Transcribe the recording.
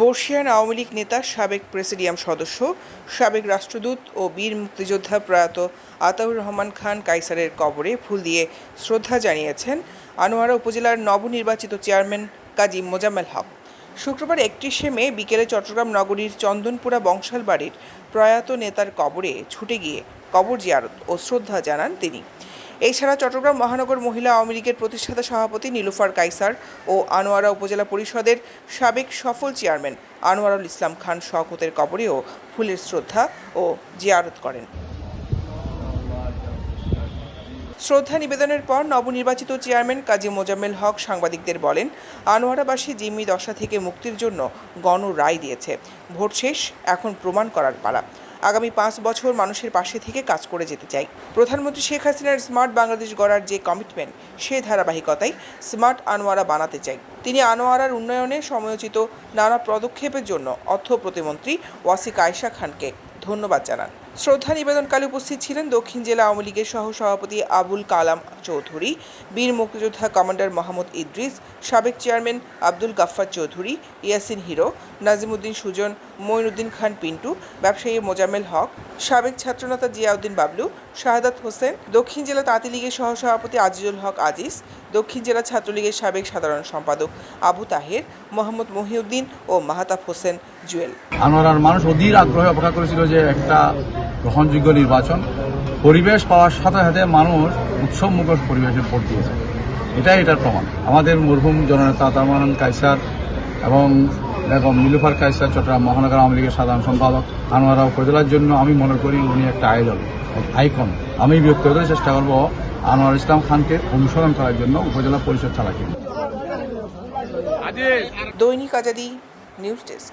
বর্ষিয়ান আওয়ামী লীগ নেতা সাবেক প্রেসিডিয়াম সদস্য, সাবেক রাষ্ট্রদূত ও বীর মুক্তিযোদ্ধা প্রয়াত আতাউর রহমান খান কাইসারের কবরে ফুল দিয়ে শ্রদ্ধা জানিয়েছেন আনোয়ারা উপজেলার নবনির্বাচিত চেয়ারম্যান কাজী মোজাম্মেল হক। শুক্রবার একত্রিশে মে বিকেলে চট্টগ্রাম নগরীর চন্দনপুরা বংশাল বাড়ির প্রয়াত নেতার কবরে ছুটে গিয়ে কবর জিয়ারত ও শ্রদ্ধা জানান তিনি। এছাড়া চট্টগ্রাম মহানগর মহিলা আওয়ামী লীগের প্রতিষ্ঠাতা সভাপতি নীলুফার কাইসার ও আনোয়ারা উপজেলা পরিষদের সাবেক সফল চেয়ারম্যান আনোয়ারুল ইসলাম খান শওকতের কবরেও ফুলের শ্রদ্ধা ও জিয়ারত করেন। শ্রদ্ধা নিবেদনের পর নবনির্বাচিত চেয়ারম্যান কাজী মোজাম্মেল হক সাংবাদিকদের বলেন, আনোয়ারাবাসী জিম্মি দশা থেকে মুক্তির জন্য গণ রায় দিয়েছে। ভোট শেষ, এখন প্রমাণ করার পালা। আগামী পাঁচ বছর মানুষের পাশে থেকে কাজ করে যেতে চাই। প্রধানমন্ত্রী শেখ হাসিনার স্মার্ট বাংলাদেশ গড়ার যে কমিটমেন্ট সে ধারাবাহিকতায় স্মার্ট আনোয়ারা বানাতে চাই। তিনি আনোয়ারার উন্নয়নে সময়োচিত নানা পদক্ষেপের জন্য অর্থ প্রতিমন্ত্রী ওয়াসিক আয়শা খানকে ধন্যবাদ জানান। শ্রদ্ধা নিবেদনকালে উপস্থিত ছিলেন দক্ষিণ জেলা আওয়ামী লীগের সহ সভাপতি আবুল কালাম চৌধুরী, বীর মুক্তিযোদ্ধা কমান্ডার মোহাম্মদ ইদ্রিস, সাবেক চেয়ারম্যান আব্দুল গাফফার চৌধুরী, ইয়াসিন হিরো, নাজিমুদ্দিন সুজন, মঈনুদ্দিন খান পিন্টু, ব্যবসায়ী মোজামেল হক, সাবেক ছাত্রনেতা জিয়াউদ্দিন বাবলু, শাহাদাত হোসেন, দক্ষিণ জেলা তাঁতি লীগের সহ সভাপতি আজিজুল হক আজিজ, দক্ষিণ জেলা ছাত্রলীগের সাবেক সাধারণ সম্পাদক আবু তাহের, মোহাম্মদ মহিউদ্দিন ও মাহাতাব হোসেন জুয়েল। আনোয়ারার মানুষ অধীর আগ্রহে অপেক্ষা করেছিল যে একটা গ্রহণযোগ্য নির্বাচন, পরিবেশ পাওয়ার সাথে সাথে মানুষ উৎসব মুখর পরিবেশে ভোট দিয়েছে। এটাই এটার প্রমাণ। আমাদের মরহুম জননেতা তারমান কাইসার এবং বেগম নীলুফার কাইসার চট্টগ্রাম মহানগর আওয়ামী লীগের সাধারণ সম্পাদক আনোয়ারা উপজেলার জন্য আমি মনে করি উনি একটা আইডল আইকন। আমি ব্যক্ত ব্যক্তিগত চেষ্টা করব আনোয়ার ইসলাম খানকে অনুসরণ করার জন্য উপজেলা পরিষদ চালাকি দৈনিক আজাদি নিউজ ডেস্ক।